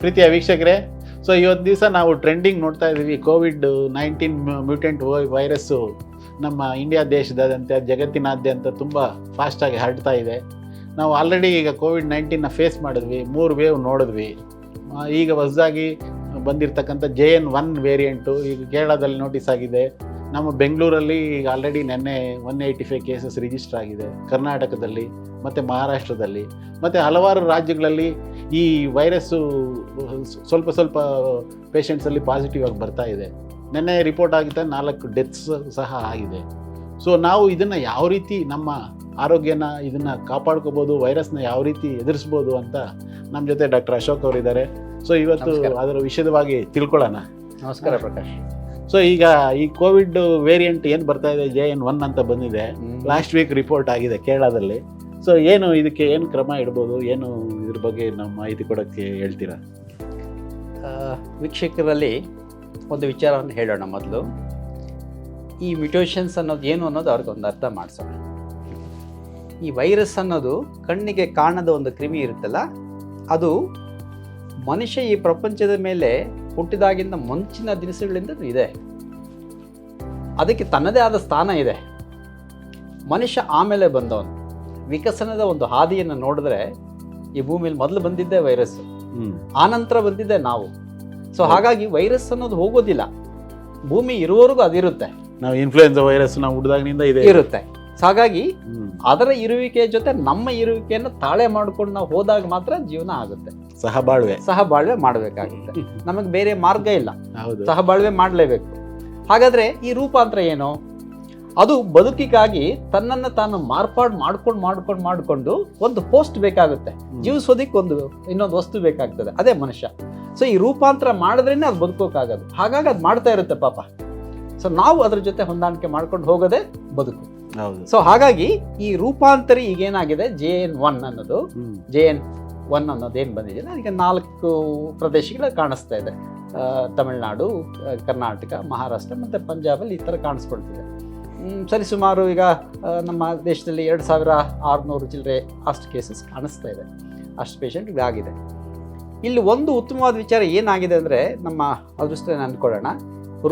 ಪ್ರೀತಿಯ ವೀಕ್ಷಕರೇ ಸೊ ಇವತ್ತು ದಿವಸ ನಾವು ಟ್ರೆಂಡಿಂಗ್ ನೋಡ್ತಾ ಇದ್ದೀವಿ. ಕೋವಿಡ್ ನೈನ್ಟೀನ್ ಮ್ಯೂಟೆಂಟ್ ವೈರಸ್ಸು ನಮ್ಮ ಇಂಡಿಯಾ ದೇಶದಾದ್ಯಂತ, ಜಗತ್ತಿನಾದ್ಯಂತ ತುಂಬ ಫಾಸ್ಟಾಗಿ ಹರಡ್ತಾ ಇದೆ. ನಾವು ಆಲ್ರೆಡಿ ಈಗ ಕೋವಿಡ್ ನೈನ್ಟೀನ್ನ ಫೇಸ್ ಮಾಡಿದ್ವಿ, ಮೂರು ವೇವ್ ನೋಡಿದ್ವಿ. ಈಗ ಹೊಸದಾಗಿ ಬಂದಿರತಕ್ಕಂಥ ಜೆ ಎನ್ ಒನ್ ವೇರಿಯಂಟು ಈಗ ಕೇರಳದಲ್ಲಿ ನೋಟಿಸ್ ಆಗಿದೆ. ನಮ್ಮ ಬೆಂಗಳೂರಲ್ಲಿ ಈಗ ಆಲ್ರೆಡಿ ನಿನ್ನೆ one eighty five cases register ಆಗಿದೆ. ಕರ್ನಾಟಕದಲ್ಲಿ ಮತ್ತು ಮಹಾರಾಷ್ಟ್ರದಲ್ಲಿ ಮತ್ತು ಹಲವಾರು ರಾಜ್ಯಗಳಲ್ಲಿ ಈ ವೈರಸ್ಸು ಸ್ವಲ್ಪ ಸ್ವಲ್ಪ ಪೇಷಂಟ್ಸಲ್ಲಿ ಪಾಸಿಟಿವ್ ಆಗಿ ಬರ್ತಾ ಇದೆ. ನಿನ್ನೆ ರಿಪೋರ್ಟ್ ಆಗಿದ್ದ ನಾಲ್ಕು ಡೆತ್ಸ್ ಸಹ ಆಗಿದೆ. ಸೊ ನಾವು ಇದನ್ನು ಯಾವ ರೀತಿ ನಮ್ಮ ಆರೋಗ್ಯನ ಇದನ್ನು ಕಾಪಾಡ್ಕೋಬೋದು ವೈರಸ್ನ ಯಾವ ರೀತಿ ಎದುರಿಸ್ಬೋದು ಅಂತ ನಮ್ಮ ಜೊತೆ ಡಾಕ್ಟರ್ ಅಶೋಕ್ ಅವರಿದ್ದಾರೆ. ಸೊ ಇವತ್ತು ಅದರ ವಿಷಯವಾಗಿ ತಿಳ್ಕೊಳ್ಳೋಣ. ನಮಸ್ಕಾರ ಪ್ರಕಾಶ್. ಸೊ ಈಗ ಈ ಕೋವಿಡ್ ವೇರಿಯಂಟ್ ಏನು ಬರ್ತಾ ಇದೆ? ಜೆ ಎನ್ ಒನ್ ಅಂತ ಬಂದಿದೆ. ಲಾಸ್ಟ್ ವೀಕ್ ರಿಪೋರ್ಟ್ ಆಗಿದೆ ಕೇರಳದಲ್ಲಿ. ಸೊ ಏನು ಇದಕ್ಕೆ ಏನು ಕ್ರಮ ಇಡ್ಬೋದು? ಏನು ಇದ್ರ ಬಗ್ಗೆ ನಮ್ಮ ಮಾಹಿತಿ ಕೊಡೋಕ್ಕೆ ಹೇಳ್ತೀರಾ? ವೀಕ್ಷಕರಲ್ಲಿ ಒಂದು ವಿಚಾರವನ್ನು ಹೇಳೋಣ ಮೊದಲು. ಈ ಮ್ಯೂಟೇಷನ್ಸ್ ಅನ್ನೋದು ಏನು ಅನ್ನೋದು ಅವ್ರಿಗೆ ಒಂದು ಅರ್ಥ ಮಾಡಿಸೋಣ. ಈ ವೈರಸ್ ಅನ್ನೋದು ಕಣ್ಣಿಗೆ ಕಾಣದ ಒಂದು ಕ್ರಿಮಿ ಇರುತ್ತಲ್ಲ ಅದು ಮನುಷ್ಯ ಈ ಪ್ರಪಂಚದ ಮೇಲೆ ಹುಟ್ಟಿದಾಗಿಂದ ಮುಂಚಿನ ದಿನಸುಗಳಿಂದ ಇದೆ. ಅದಕ್ಕೆ ತನ್ನದೇ ಆದ ಸ್ಥಾನ ಇದೆ. ಮನುಷ್ಯ ಆಮೇಲೆ ಬಂದವನು. ವಿಕಸನದ ಒಂದು ಹಾದಿಯನ್ನು ನೋಡಿದ್ರೆ ಈ ಭೂಮಿಯಲ್ಲಿ ಮೊದಲು ಬಂದಿದ್ದೆ ವೈರಸ್ ಆನಂತರ ಬಂದಿದ್ದೆ ನಾವು. ಸೊ ಹಾಗಾಗಿ ವೈರಸ್ ಅನ್ನೋದು ಹೋಗೋದಿಲ್ಲ. ಭೂಮಿ ಇರುವವರೆಗೂ ಅದಿರುತ್ತೆ. ನಾವು ಇನ್ಫ್ಲೂಯೆನ್ಸಾ ವೈರಸ್ ನಾವು ಹುಟ್ಟಿದಾಗಿನಿಂದ ಇದೆ. ಇರುತ್ತೆ. ಹಾಗಾಗಿ. ಅದರ ಇರುವಿಕೆಯ ಜೊತೆ ನಮ್ಮ ಇರುವಿಕೆಯನ್ನು ತಾಳೆ ಮಾಡ್ಕೊಂಡು ನಾವು ಹೋದಾಗ ಮಾತ್ರ ಜೀವನ ಆಗುತ್ತೆ. ಸಹಬಾಳ್ವೆ. ಸಹಬಾಳ್ವೆ ಮಾಡಬೇಕಾಗುತ್ತೆ. ನಮಗೆ ಬೇರೆ ಮಾರ್ಗ ಇಲ್ಲ. ಸಹಬಾಳ್ವೆ ಸಹ ಬಾಳ್ವೆ ಮಾಡಲೇಬೇಕು. ಹಾಗಾದ್ರೆ ಈ ರೂಪಾಂತರ ಏನು? ಅದು ಬದುಕಿಗಾಗಿ ತನ್ನನ್ನು ತಾನು ಮಾರ್ಪಾಡು ಮಾಡ್ಕೊಂಡು ಮಾಡ್ಕೊಂಡು ಮಾಡ್ಕೊಂಡು ಒಂದು ಪೋಸ್ಟ್ ಬೇಕಾಗುತ್ತೆ. ಜೀವಿಸೋದಿಕ್ಕೆ ಒಂದು ಇನ್ನೊಂದು ವಸ್ತು ಬೇಕಾಗ್ತದೆ. ಅದೇ ಮನುಷ್ಯ. ಸೊ ಈ ರೂಪಾಂತರ ಮಾಡಿದ್ರೇನೆ ಅದು ಬದುಕೋಕ್ಕಾಗೋದು ಹಾಗಾಗಿ ಅದು ಮಾಡ್ತಾ ಇರುತ್ತೆ ಪಾಪ. ಸೊ ನಾವು ಅದ್ರ ಜೊತೆ ಹೊಂದಾಣಿಕೆ ಮಾಡ್ಕೊಂಡು ಹೋಗೋದೇ ಬದುಕು. ಸೊ ಹಾಗಾಗಿ ಈ ರೂಪಾಂತರಿ ಈಗೇನಾಗಿದೆ? ಜೆ ಎನ್ ಒನ್ ಅನ್ನೋದು. ಜೆ ಎನ್ ಒನ್ ಅನ್ನೋದು ಏನು ಬಂದಿದೆಯಲ್ಲ ಈಗ ನಾಲ್ಕು ಪ್ರದೇಶಗಳು ಕಾಣಿಸ್ತಾ ಇದೆ. ತಮಿಳುನಾಡು ಕರ್ನಾಟಕ ಮಹಾರಾಷ್ಟ್ರ ಮತ್ತು ಪಂಜಾಬಲ್ಲಿ ಈ ಥರ ಕಾಣಿಸ್ಕೊಳ್ತಿದೆ. ಸರಿ ಸುಮಾರು ಈಗ ನಮ್ಮ ದೇಶದಲ್ಲಿ ಎರಡು ಸಾವಿರ ಆರುನೂರು ಚಿಲ್ಲರೆ ಅಷ್ಟು ಕೇಸಸ್ ಕಾಣಿಸ್ತಾ ಇದೆ. ಅಷ್ಟು ಪೇಷಂಟ್ ಆಗಿದೆ. ಇಲ್ಲಿ ಒಂದು ಉತ್ತಮವಾದ ವಿಚಾರ ಏನಾಗಿದೆ ಅಂದರೆ ನಮ್ಮ ಅದೃಷ್ಟ ಅಂದ್ಕೊಳ್ಳೋಣ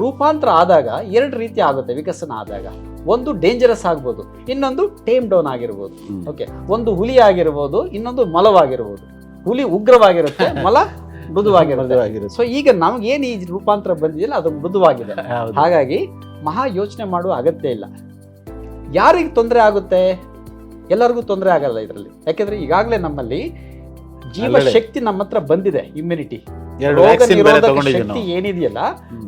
ರೂಪಾಂತರ ಆದಾಗ ಎರಡು ರೀತಿ ಆಗುತ್ತೆ ವಿಕಸನ ಆದಾಗ. ಒಂದು ಡೇಂಜರಸ್ ಆಗ್ಬೋದು ಇನ್ನೊಂದು ಟೇಮ್ ಡೌನ್ ಆಗಿರ್ಬೋದು. ಓಕೆ ಒಂದು ಹುಲಿ ಆಗಿರ್ಬೋದು ಇನ್ನೊಂದು ಮಲವಾಗಿರ್ಬೋದು. ಹುಲಿ ಉಗ್ರವಾಗಿರುತ್ತೆ ಮಲ ಮೃದುವಾಗಿರುತ್ತೆ. ಸೊ ಈಗ ಏನು ಈ ರೂಪಾಂತರ ಬಂದಿದೆಯಲ್ಲ ಅದು ಮೃದುವಾಗಿದೆ. ಹಾಗಾಗಿ ಮಹಾ ಯೋಚನೆ ಮಾಡುವ ಅಗತ್ಯ ಇಲ್ಲ. ಯಾರಿಗೆ ತೊಂದರೆ ಆಗುತ್ತೆ? ಎಲ್ಲರಿಗೂ ತೊಂದರೆ ಆಗಲ್ಲ ಇದರಲ್ಲಿ. ಯಾಕೆಂದ್ರೆ ಈಗಾಗಲೇ ನಮ್ಮಲ್ಲಿ ಜೀವ ಶಕ್ತಿ ನಮ್ಮ ಹತ್ರ ಬಂದಿದೆ ಇಮ್ಯುನಿಟಿ ಎರಡು ರೋಗ ವ್ಯಾಕ್ಸಿನ್ ಬೇರೆ ನಿರೋಧಕ ತಗೊಂಡಿದ್ದೀವಿ ಶಕ್ತಿ ನಾವು. ಏನಿದೆಯಲ್ಲ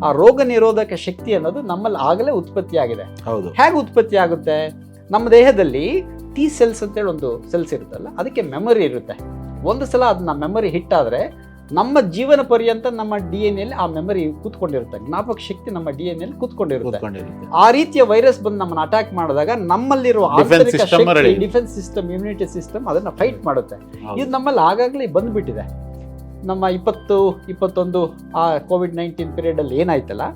ಆ ರೋಗ ನಿರೋಧಕ ಶಕ್ತಿ ಅನ್ನೋದು ನಮ್ಮಲ್ಲಿ ಆಗಲೇ ಉತ್ಪತ್ತಿ ಆಗಿದೆ. ಹೌದು. ಹೇಗೆ ಉತ್ಪತ್ತಿ ಆಗುತ್ತೆ? ನಮ್ಮ ದೇಹದಲ್ಲಿ ಟಿ ಸೆಲ್ಸ್ ಅಂತೇಳಿ ಒಂದು ಸೆಲ್ಸ್ ಇರುತ್ತಲ್ಲ ಅದಕ್ಕೆ ಮೆಮೊರಿ ಇರುತ್ತೆ. ಒಂದು ಸಲ ಅದನ್ನ ಮೆಮೊರಿ ಹಿಟ್ ಆದ್ರೆ ನಮ್ಮ ಜೀವನ ಪರ್ಯಂತ ನಮ್ಮ ಡಿ ಎನ್ ಎಲ್ಲಿ ಆ ಮೆಮೊರಿ ಕೂತ್ಕೊಂಡಿರುತ್ತೆ. ಜ್ಞಾಪಕ ಶಕ್ತಿ ನಮ್ಮ ಡಿ ಎನ್ ಎಲ್ ಕೂತ್ಕೊಂಡಿರುತ್ತೆ. ಕೂತ್ಕೊಂಡಿರುತ್ತೆ. ಆ ರೀತಿಯ ವೈರಸ್ ಬಂದು ನಮ್ಮನ್ನ ಅಟ್ಯಾಕ್ ಮಾಡಿದಾಗ ನಮ್ಮಲ್ಲಿರುವ Defense ಆಂತರಿಕ system ready. Defense system immunity system ಅದನ್ನ ಫೈಟ್ ಮಾಡುತ್ತೆ. ಹೌದು. ಇದು ನಮ್ಮಲ್ಲಿ ಆಗಾಗಲೇ ಬಂದ್ಬಿಟ್ಟಿದೆ. ನಮ್ಮ ಇಪ್ಪತ್ತು ಇಪ್ಪತ್ತೊಂದು ಆ ಕೋವಿಡ್ ನೈನ್ಟೀನ್ ಪೀರಿಯಡಲ್ಲಿ ಏನಾಯ್ತಲ್ಲ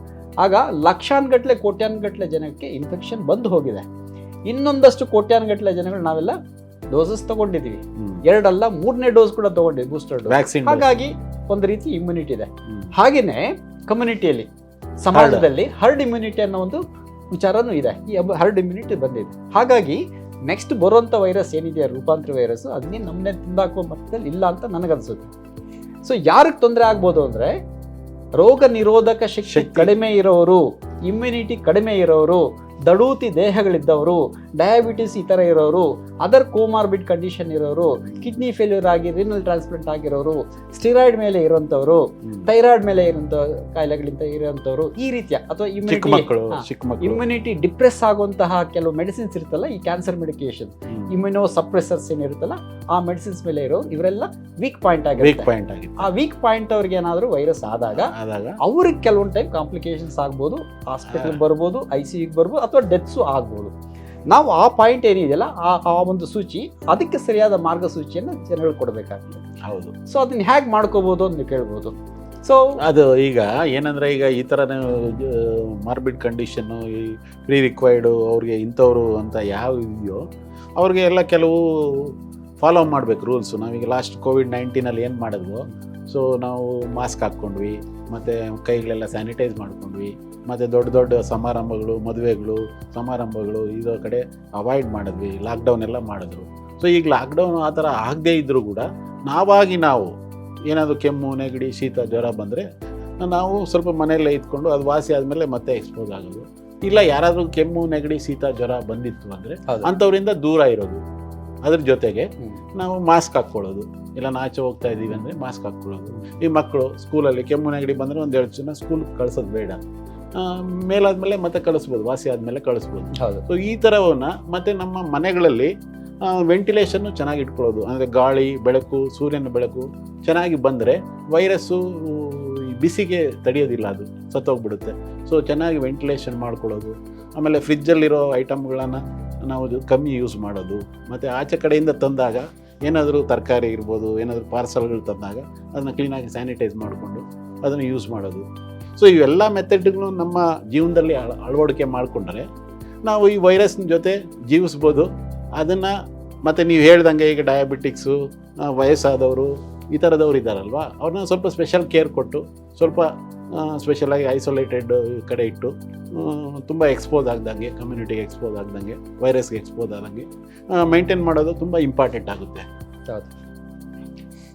ಆಗ ಲಕ್ಷಾನ್ಗಟ್ಲೆ ಕೋಟ್ಯಾನ್ಗಟ್ಲೆ ಜನಕ್ಕೆ ಇನ್ಫೆಕ್ಷನ್ ಬಂದು ಹೋಗಿದೆ. ಇನ್ನೊಂದಷ್ಟು ಕೋಟ್ಯಾನ್ಗಟ್ಲೆ ಜನಗಳು ನಾವೆಲ್ಲ ಡೋಸಸ್ ತಗೊಂಡಿದ್ದೀವಿ. ಎರಡಲ್ಲ ಮೂರನೇ ಡೋಸ್ ಕೂಡ ತಗೊಂಡಿದ್ವಿ ಬೂಸ್ಟರ್ ಡೋಸ್ ಹಾಗಾಗಿ ಒಂದು ರೀತಿ ಇಮ್ಯುನಿಟಿ ಇದೆ. ಹಾಗೆಯೇ ಹಾಗೇನೆ ಕಮ್ಯುನಿಟಿಯಲ್ಲಿ ಸಮಾಜದಲ್ಲಿ ಹರ್ಡ್ ಇಮ್ಯುನಿಟಿ ಅನ್ನೋ ಒಂದು ವಿಚಾರನೂ ಇದೆ. ಈ ಹರ್ಡ್ ಇಮ್ಯುನಿಟಿ ಬಂದಿದೆ. ಹಾಗಾಗಿ ನೆಕ್ಸ್ಟ್ ಬರುವಂಥ ವೈರಸ್ ಏನಿದೆಯಾ ರೂಪಾಂತರ ವೈರಸ್ ಅದನ್ನೇ ನಮ್ಮನ್ನೇ ತಿಂದಾಕುವ ಮಟ್ಟದಲ್ಲಿ ಇಲ್ಲ ಅಂತ ನನಗನ್ಸುತ್ತೆ. ಸೊ ಯಾರಿಗೆ ತೊಂದರೆ ಆಗ್ಬೋದು ಅಂದರೆ ರೋಗ ನಿರೋಧಕ ಶಕ್ತಿ. ಕಡಿಮೆ ಇರೋರು ಇಮ್ಯುನಿಟಿ ಕಡಿಮೆ ಇರೋರು ದಡೂತಿ ದೇಹಗಳಿದ್ದವರು ಡಯಾಬಿಟಿಸ್ ಈ ಥರ ಇರೋರು ಅದರ್ ಕೋಮಾರ್ಬಿಡ್ ಕಂಡೀಷನ್ ಇರೋರು ಕಿಡ್ನಿ ಫೇಲ್ಯೂರ್ ಆಗಿ ರಿನಲ್ ಟ್ರಾನ್ಸ್ಪ್ಲಾಂಟ್ ಆಗಿರೋರು ಸ್ಟಿರಾಯ್ಡ್ ಮೇಲೆ ಇರುವಂಥವ್ರು ಥೈರಾಯ್ಡ್ ಮೇಲೆ ಇರುವಂಥ ಕಾಯಿಲೆಗಳಿಂದ ಇರುವಂಥವ್ರು ಈ ರೀತಿಯ ಅಥವಾ ಇಮ್ಯುನಿಟಿ ಇಮ್ಯುನಿಟಿ ಡಿಪ್ರೆಸ್ ಆಗುವಂತಹ ಕೆಲವು ಮೆಡಿಸಿನ್ಸ್ ಇರುತ್ತಲ್ಲ ಈ ಕ್ಯಾನ್ಸರ್ ಮೆಡಿಕೇಶನ್. ಇಮ್ಯುನೋ ಸಪ್ರೆಸರ್ಸ್ ಏನಿರುತ್ತಲ್ಲ ಆ ಮೆಡಿಸಿನ್ಸ್ ಮೇಲೆ ಇರೋ ಇವರೆಲ್ಲ ವೀಕ್ ಪಾಯಿಂಟ್ ವೀಕ್ ಆಗಿರುತ್ತೆ. ಆ ವೀಕ್ ಪಾಯಿಂಟ್ ಅವ್ರಿಗೆ ಏನಾದರೂ ವೈರಸ್ ಆದಾಗ ಆದಾಗ. ಅವ್ರಿಗೆ ಕೆಲವೊಂದು ಟೈಮ್ ಕಾಂಪ್ಲಿಕೇಶನ್ಸ್ ಆಗ್ಬೋದು ಹಾಸ್ಪಿಟಲ್ ಬರ್ಬೋದು ಐ ಸಿ ಬರ್ಬೋದು ಅಥವಾ ಡೆತ್ಸು ಆಗ್ಬೋದು. ನಾವು ಆ ಪಾಯಿಂಟ್ ಏನಿದೆಯಲ್ಲ ಆ ಆ ಒಂದು ಸೂಚಿ ಅದಕ್ಕೆ ಸರಿಯಾದ ಮಾರ್ಗಸೂಚಿಯನ್ನು ಜನಗಳು ಕೊಡಬೇಕಾಗ್ತದೆ. ಹೌದು. ಸೊ ಅದನ್ನ ಹೇಗೆ ಮಾಡ್ಕೋಬೋದು ಅಂತ ಕೇಳ್ಬೋದು. ಸೊ ಅದು ಈಗ ಏನಂದ್ರೆ ಈಗ ಈ ಥರ ಮಾರ್ಬಿಡ್ ಕಂಡೀಷನ್ನು ಈ ಪ್ರೀ ರಿಕ್ವೈರ್ಡು ಅವ್ರಿಗೆ ಇಂಥವ್ರು ಅಂತ ಯಾವ ಇದೆಯೋ ಅವ್ರಿಗೆ ಎಲ್ಲ ಕೆಲವು ಫಾಲೋ ಮಾಡಬೇಕು ರೂಲ್ಸು ನಾವೀಗ ಲಾಸ್ಟ್ ಕೋವಿಡ್ ನೈನ್ಟೀನಲ್ಲಿ ಏನು ಮಾಡಿದ್ವು ಸೊ ನಾವು ಮಾಸ್ಕ್ ಹಾಕ್ಕೊಂಡ್ವಿ. ಮತ್ತು ಕೈಗಳೆಲ್ಲ ಸ್ಯಾನಿಟೈಸ್ ಮಾಡ್ಕೊಂಡ್ವಿ. ಮತ್ತು ದೊಡ್ಡ ದೊಡ್ಡ ಸಮಾರಂಭಗಳು ಮದುವೆಗಳು ಸಮಾರಂಭಗಳು ಇದೋ ಕಡೆ ಅವಾಯ್ಡ್ ಮಾಡಿದ್ವಿ. ಲಾಕ್ಡೌನ್ ಎಲ್ಲ ಮಾಡಿದ್ರು. ಸೊ ಈಗ ಲಾಕ್ಡೌನ್ ಆ ಥರ ಆಗದೇ ಇದ್ದರೂ ಕೂಡ ನಾವಾಗಿ ನಾವು ಏನಾದರೂ ಕೆಮ್ಮು ನೆಗಡಿ ಶೀತ ಜ್ವರ ಬಂದರೆ ನಾವು ಸ್ವಲ್ಪ ಮನೆಯಲ್ಲೇ ಇದ್ಕೊಂಡು ಅದು ವಾಸಿ ಆದಮೇಲೆ ಮತ್ತೆ ಎಕ್ಸ್ಪೋಸ್ ಆಗೋದು. ಇಲ್ಲ ಯಾರಾದರೂ ಕೆಮ್ಮು ನೆಗಡಿ ಶೀತ ಜ್ವರ ಬಂದಿತ್ತು ಅಂದರೆ ಅಂಥವರಿಂದ ದೂರ ಇರೋದು. ಅದ್ರ ಜೊತೆಗೆ ನಾವು ಮಾಸ್ಕ್ ಹಾಕ್ಕೊಳ್ಳೋದು. ಇಲ್ಲ ನಾಚೆ ಹೋಗ್ತಾ ಇದ್ದೀವಿ ಅಂದರೆ ಮಾಸ್ಕ್ ಹಾಕ್ಕೊಳ್ಳೋದು. ಈ ಮಕ್ಕಳು ಸ್ಕೂಲಲ್ಲಿ ಕೆಮ್ಮು ನೆಗಡಿ ಬಂದರೆ ಒಂದೆರಡು ಜನ ಸ್ಕೂಲ್ ಕಳ್ಸೋದು ಬೇಡ. ಮೇಲಾದ್ಮೇಲೆ ಮತ್ತೆ ಕಳಿಸ್ಬೋದು ವಾಸಿ ಆದಮೇಲೆ ಕಳಿಸ್ಬೋದು. ಹೌದು. ಸೊ ಈ ಥರವನ್ನ ಮತ್ತು ನಮ್ಮ ಮನೆಗಳಲ್ಲಿ ವೆಂಟಿಲೇಷನ್ನು ಚೆನ್ನಾಗಿ ಇಟ್ಕೊಳ್ಳೋದು. ಅಂದರೆ ಗಾಳಿ ಬೆಳಕು ಸೂರ್ಯನ ಬೆಳಕು ಚೆನ್ನಾಗಿ ಬಂದರೆ ವೈರಸ್ಸು ಬಿಸಿಗೆ ತಡೆಯೋದಿಲ್ಲ ಅದು ಸತ್ತೋಗ್ಬಿಡುತ್ತೆ. ಸೊ ಚೆನ್ನಾಗಿ ವೆಂಟಿಲೇಷನ್ ಮಾಡ್ಕೊಳ್ಳೋದು. ಆಮೇಲೆ ಫ್ರಿಜ್ಜಲ್ಲಿರೋ ಐಟಮ್ಗಳನ್ನು ನಾವು ಕಮ್ಮಿ ಯೂಸ್ ಮಾಡೋದು, ಮತ್ತು ಆಚೆ ಕಡೆಯಿಂದ ತಂದಾಗ ಏನಾದರೂ ತರಕಾರಿ ಇರ್ಬೋದು, ಏನಾದರೂ ಪಾರ್ಸಲ್ಗಳು ತಂದಾಗ ಅದನ್ನು ಕ್ಲೀನಾಗಿ ಸ್ಯಾನಿಟೈಸ್ ಮಾಡಿಕೊಂಡು ಅದನ್ನು ಯೂಸ್ ಮಾಡೋದು. ಸೊ ಇವೆಲ್ಲ ಮೆಥಡ್ಗಳು ನಮ್ಮ ಜೀವನದಲ್ಲಿ ಅಳ, ಅಳವಡಿಕೆ ಮಾಡಿಕೊಂಡರೆ ನಾವು ಈ ವೈರಸ್ನ ಜೊತೆ ಜೀವಿಸ್ಬೋದು. ಅದನ್ನು ಮತ್ತು ನೀವು ಹೇಳ್ದಂಗೆ ಈಗ ಡಯಾಬಿಟಿಕ್ಸು ವಯಸ್ಸಾದವರು ಈ ಥರದವ್ರು ಇದ್ದಾರಲ್ವ, ಅವ್ರನ್ನ ಸ್ವಲ್ಪ ಸ್ಪೆಷಲ್ ಕೇರ್ ಕೊಟ್ಟು ಸ್ವಲ್ಪ ಸ್ಪೆಷಲಾಗಿ ಐಸೋಲೇಟೆಡ್ ಕಡೆ ಇಟ್ಟು ತುಂಬ ಎಕ್ಸ್ಪೋಸ್ ಆಗ್ದಂಗೆ ಕಮ್ಯುನಿಟಿಗೆ ಎಕ್ಸ್ಪೋಸ್ ಆಗ್ದಂಗೆ ವೈರಸ್ಗೆ ಎಕ್ಸ್ಪೋಸ್ ಆದಂಗೆ ಮೈಂಟೈನ್ ಮಾಡೋದು ತುಂಬ ಇಂಪಾರ್ಟೆಂಟ್ ಆಗುತ್ತೆ. ಹೌದು.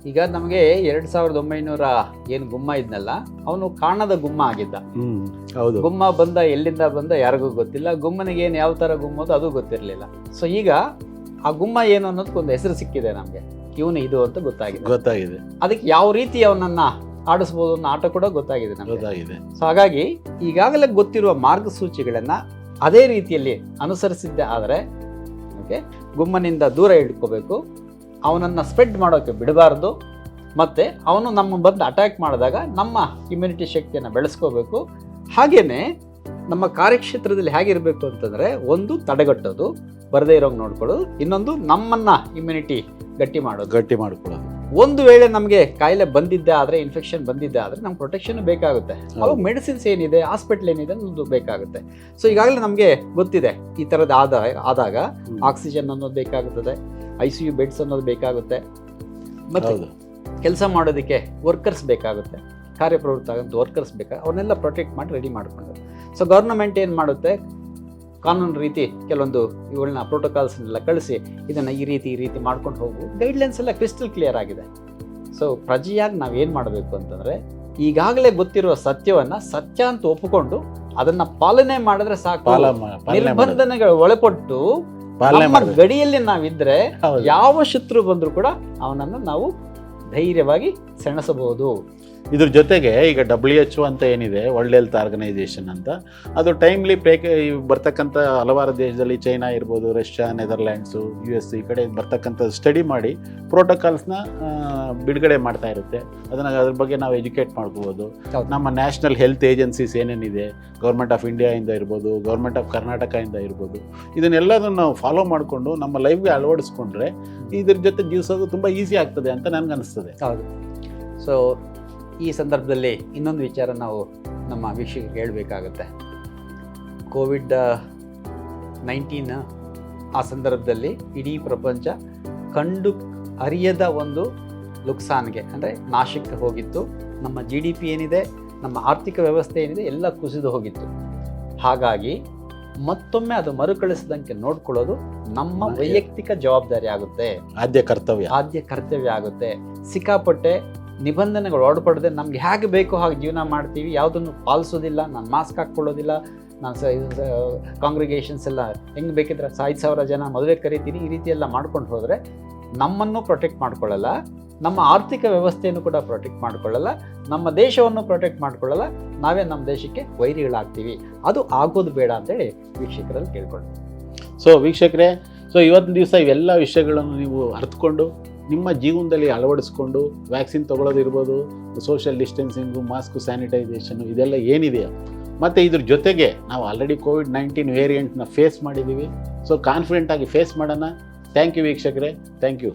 ಈಗ ನಮಗೆ ಎರಡು ಸಾವಿರದ ಒಂಬೈನೂರ ಏನು ಗುಮ್ಮ ಇದ್ನಲ್ಲ ಅವನು ಕಾಣದ ಗುಮ್ಮ ಆಗಿದ್ದ. ಹೌದು. ಗುಮ್ಮ ಬಂದ ಎಲ್ಲಿಂದ ಬಂದ ಯಾರಿಗೂ ಗೊತ್ತಿಲ್ಲ ಗುಮ್ಮನಿಗೆ ಏನು ಯಾವ ಥರ ಗುಮ್ಮೋದು ಅದು ಗೊತ್ತಿರಲಿಲ್ಲ. ಸೊ ಈಗ ಆ ಗುಮ್ಮ ಏನು ಅನ್ನೋದಕ್ಕೊಂದು ಹೆಸರು ಸಿಕ್ಕಿದೆ ನಮಗೆ. ಇವನು ಇದು ಅಂತ ಗೊತ್ತಾಗಿದೆ. ಗೊತ್ತಾಗಿದೆ. ಅದಕ್ಕೆ ಯಾವ ರೀತಿ ಅವನನ್ನ ಆಡಿಸ್ಬೋದು ಅನ್ನೋ ಆಟ ಕೂಡ ಗೊತ್ತಾಗಿದೆ ನಮಗೆ. ಸೊ ಹಾಗಾಗಿ ಈಗಾಗಲೇ ಗೊತ್ತಿರುವ ಮಾರ್ಗಸೂಚಿಗಳನ್ನು ಅದೇ ರೀತಿಯಲ್ಲಿ ಅನುಸರಿಸಿದ್ದೆ ಆದರೆ ಓಕೆ ಗುಮ್ಮನಿಂದ ದೂರ ಇಟ್ಕೋಬೇಕು. ಅವನನ್ನು ಸ್ಪ್ರೆಡ್ ಮಾಡೋಕ್ಕೆ ಬಿಡಬಾರ್ದು. ಮತ್ತು ಅವನು ನಮ್ಮ ಬಂದು ಅಟ್ಯಾಕ್ ಮಾಡಿದಾಗ ನಮ್ಮ ಇಮ್ಯುನಿಟಿ ಶಕ್ತಿಯನ್ನು ಬೆಳೆಸ್ಕೋಬೇಕು. ಹಾಗೆಯೇ ನಮ್ಮ ಕಾರ್ಯಕ್ಷೇತ್ರದಲ್ಲಿ ಹೇಗಿರಬೇಕು ಅಂತಂದರೆ ಒಂದು ತಡೆಗಟ್ಟೋದು ಬರದೇ ಇರೋಂಗೆ ನೋಡ್ಕೊಳ್ಳೋದು ಇನ್ನೊಂದು ನಮ್ಮನ್ನು ಇಮ್ಯುನಿಟಿ ಗಟ್ಟಿ ಮಾಡೋದು. ಗಟ್ಟಿ ಮಾಡ್ಕೊಳ್ಳೋದು. ಒಂದು ವೇಳೆ ನಮಗೆ ಕಾಯಿಲೆ ಬಂದಿದ್ದೆ ಆದರೆ ಇನ್ಫೆಕ್ಷನ್ ಬಂದಿದ್ದೆ ಆದರೆ ನಮ್ಗೆ ಪ್ರೊಟೆಕ್ಷನ್ ಬೇಕಾಗುತ್ತೆ. ಅವಾಗ ಮೆಡಿಸಿನ್ಸ್ ಏನಿದೆ ಹಾಸ್ಪಿಟ್ಲ್ ಏನಿದೆ ಅನ್ನೋದು ಬೇಕಾಗುತ್ತೆ. ಸೊ ಈಗಾಗಲೇ ನಮಗೆ ಗೊತ್ತಿದೆ ಈ ಥರದ್ದು ಆದ ಆದಾಗ ಆಕ್ಸಿಜನ್ ಅನ್ನೋದು ಬೇಕಾಗುತ್ತದೆ ಐ ಸಿ ಯು ಬೆಡ್ಸ್ ಅನ್ನೋದು ಬೇಕಾಗುತ್ತೆ. ಮತ್ತೆ ಕೆಲಸ ಮಾಡೋದಕ್ಕೆ ವರ್ಕರ್ಸ್ ಬೇಕಾಗುತ್ತೆ ಕಾರ್ಯಪ್ರವೃತ್ತ ಆಗಂತ ವರ್ಕರ್ಸ್ ಬೇಕಾ ಅವ್ರನ್ನೆಲ್ಲ ಪ್ರೊಟೆಕ್ಟ್ ಮಾಡಿ ರೆಡಿ ಮಾಡ್ಕೊಂಡು ಸೊ ಗೌರ್ನಮೆಂಟ್ ಏನು ಮಾಡುತ್ತೆ ಕಾನೂನು ರೀತಿ ಕೆಲವೊಂದು ಇವುಗಳನ್ನ ಪ್ರೋಟೋಕಾಲ್ಸ್ನೆಲ್ಲ ಕಳಿಸಿ ಇದನ್ನು ಈ ರೀತಿ ಈ ರೀತಿ ಮಾಡ್ಕೊಂಡು ಹೋಗು. ಗೈಡ್ಲೈನ್ಸ್ ಎಲ್ಲ ಕ್ರಿಸ್ಟಲ್ ಕ್ಲಿಯರ್ ಆಗಿದೆ. ಸೊ ಪ್ರಜೆಯಾಗಿ ನಾವೇನು ಮಾಡಬೇಕು ಅಂತಂದರೆ ಈಗಾಗಲೇ ಗೊತ್ತಿರುವ ಸತ್ಯವನ್ನು ಸತ್ಯ ಅಂತ ಒಪ್ಪಿಕೊಂಡು ಅದನ್ನು ಪಾಲನೆ ಮಾಡಿದ್ರೆ ಸಾಕು. ನಿರ್ಬಂಧನೆಗಳು ಒಳಪಟ್ಟು. ಗಡಿಯಲ್ಲಿ ನಾವಿದ್ರೆ ಯಾವ ಶತ್ರು ಬಂದರೂ ಕೂಡ ಅವನನ್ನು ನಾವು ಧೈರ್ಯವಾಗಿ ಸೆಣಸಬಹುದು. ಇದ್ರ ಜೊತೆಗೆ ಈಗ ಡಬ್ಲ್ಯೂ ಎಚ್ ಅಂತ ಏನಿದೆ ವರ್ಲ್ಡ್ ಹೆಲ್ತ್ ಆರ್ಗನೈಸೇಷನ್ ಅಂತ ಅದು ಟೈಮ್ಲಿ ಪ್ರೇಕ್ ಬರ್ತಕ್ಕಂಥ ಹಲವಾರು ದೇಶದಲ್ಲಿ ಚೈನಾ ಇರ್ಬೋದು ರಷ್ಯಾ ನೆದರ್ಲ್ಯಾಂಡ್ಸು ಯು ಎಸ್ ಈ ಕಡೆ ಬರ್ತಕ್ಕಂಥ ಸ್ಟಡಿ ಮಾಡಿ ಪ್ರೋಟೋಕಾಲ್ಸ್ನ ಬಿಡುಗಡೆ ಮಾಡ್ತಾ ಇರುತ್ತೆ. ಅದನ್ನು ಅದ್ರ ಬಗ್ಗೆ ನಾವು ಎಜುಕೇಟ್ ಮಾಡ್ಕೋಬೋದು ನಮ್ಮ ನ್ಯಾಷನಲ್ ಹೆಲ್ತ್ ಏಜೆನ್ಸೀಸ್ ಏನೇನಿದೆ ಗೌರ್ಮೆಂಟ್ ಆಫ್ ಇಂಡಿಯಾಯಿಂದ ಇರ್ಬೋದು ಗೌರ್ಮೆಂಟ್ ಆಫ್ ಕರ್ನಾಟಕದಿಂದ ಇರ್ಬೋದು ಇದನ್ನೆಲ್ಲದನ್ನು ನಾವು ಫಾಲೋ ಮಾಡಿಕೊಂಡು ನಮ್ಮ ಲೈಫ್ಗೆ ಅಳವಡಿಸ್ಕೊಂಡ್ರೆ ಇದ್ರ ಜೊತೆ ಜೀವಿಸೋದು ತುಂಬ ಈಸಿ ಆಗ್ತದೆ ಅಂತ ನನಗೆ ಅನಿಸ್ತದೆ ಹೌದು. ಸೊ ಈ ಸಂದರ್ಭದಲ್ಲಿ ಇನ್ನೊಂದು ವಿಚಾರ ನಾವು ನಮ್ಮ ವೀಕ್ಷಕರಿಗೆ ಹೇಳಬೇಕಾಗುತ್ತೆ. ಕೋವಿಡ್ ನೈನ್ಟೀನ್ ಆ ಸಂದರ್ಭದಲ್ಲಿ ಇಡೀ ಪ್ರಪಂಚ ಕಂಡು ಅರಿಯದ ಒಂದು ಲುಕ್ಸಾನ್ಗೆ ಅಂದರೆ ನಾಶಕ್ಕೆ ಹೋಗಿತ್ತು. ನಮ್ಮ ಜಿ ಡಿ ಪಿ ಏನಿದೆ ನಮ್ಮ ಆರ್ಥಿಕ ವ್ಯವಸ್ಥೆ ಏನಿದೆ ಎಲ್ಲ ಕುಸಿದು ಹೋಗಿತ್ತು. ಹಾಗಾಗಿ ಮತ್ತೊಮ್ಮೆ ಅದು ಮರುಕಳಿಸದಂತೆ ನೋಡ್ಕೊಳ್ಳೋದು ನಮ್ಮ ವೈಯಕ್ತಿಕ ಜವಾಬ್ದಾರಿ ಆಗುತ್ತೆ. ಆದ್ಯ ಕರ್ತವ್ಯ. ಆದ್ಯ ಕರ್ತವ್ಯ ಆಗುತ್ತೆ. ಸಿಕ್ಕಾಪಟ್ಟೆ ನಿಬಂಧನೆಗಳು ಒಳಪಡದೆ ನಮ್ಗೆ ಹೇಗೆ ಬೇಕೋ ಹಾಗೆ ಜೀವನ ಮಾಡ್ತೀವಿ. ಯಾವುದನ್ನು ಪಾಲಿಸೋದಿಲ್ಲ, ನಾನು ಮಾಸ್ಕ್ ಹಾಕ್ಕೊಳ್ಳೋದಿಲ್ಲ, ನಾನು ಸ ಕಾಂಗ್ರಿಗೇಷನ್ಸ್ ಎಲ್ಲ ಹೆಂಗೆ ಬೇಕಿದ್ರೆ ಐದು ಸಾವಿರ ಜನ ಮದುವೆ ಕರಿತೀನಿ, ಈ ರೀತಿ ಎಲ್ಲ ಮಾಡ್ಕೊಂಡು ಹೋದರೆ ನಮ್ಮನ್ನು ಪ್ರೊಟೆಕ್ಟ್ ಮಾಡ್ಕೊಳ್ಳಲ್ಲ, ನಮ್ಮ ಆರ್ಥಿಕ ವ್ಯವಸ್ಥೆಯನ್ನು ಕೂಡ ಪ್ರೊಟೆಕ್ಟ್ ಮಾಡ್ಕೊಳ್ಳಲ್ಲ, ನಮ್ಮ ದೇಶವನ್ನು ಪ್ರೊಟೆಕ್ಟ್ ಮಾಡ್ಕೊಳ್ಳಲ್ಲ, ನಾವೇ ನಮ್ಮ ದೇಶಕ್ಕೆ ವೈರಿಗಳಾಗ್ತೀವಿ. ಅದು ಆಗೋದು ಬೇಡ ಅಂತೇಳಿ ವೀಕ್ಷಕರಲ್ಲಿ ಕೇಳ್ಕೊಳ್ಳಿ ಸೊ ವೀಕ್ಷಕರೇ ಸೊ ಇವತ್ತಿನ ದಿವಸ ಇವೆಲ್ಲ ವಿಷಯಗಳನ್ನು ನೀವು ಅರ್ಥಕೊಂಡು ನಿಮ್ಮ ಜೀವನದಲ್ಲಿ ಅಳವಡಿಸ್ಕೊಂಡು ವ್ಯಾಕ್ಸಿನ್ ತೊಗೊಳೋದಿರ್ಬೋದು ಸೋಷಿಯಲ್ ಡಿಸ್ಟೆನ್ಸಿಂಗು ಮಾಸ್ಕು ಸ್ಯಾನಿಟೈಸೇಷನು ಇದೆಲ್ಲ ಏನಿದೆ ಮತ್ತು ಇದ್ರ ಜೊತೆಗೆ ನಾವು ಆಲ್ರೆಡಿ ಕೋವಿಡ್ ನೈನ್ಟೀನ್ ವೇರಿಯಂಟ್ನ ಫೇಸ್ ಮಾಡಿದ್ದೀವಿ ಸೊ ಕಾನ್ಫಿಡೆಂಟಾಗಿ ಫೇಸ್ ಮಾಡೋಣ. ಥ್ಯಾಂಕ್ ಯು ವೀಕ್ಷಕರೇ. Thank you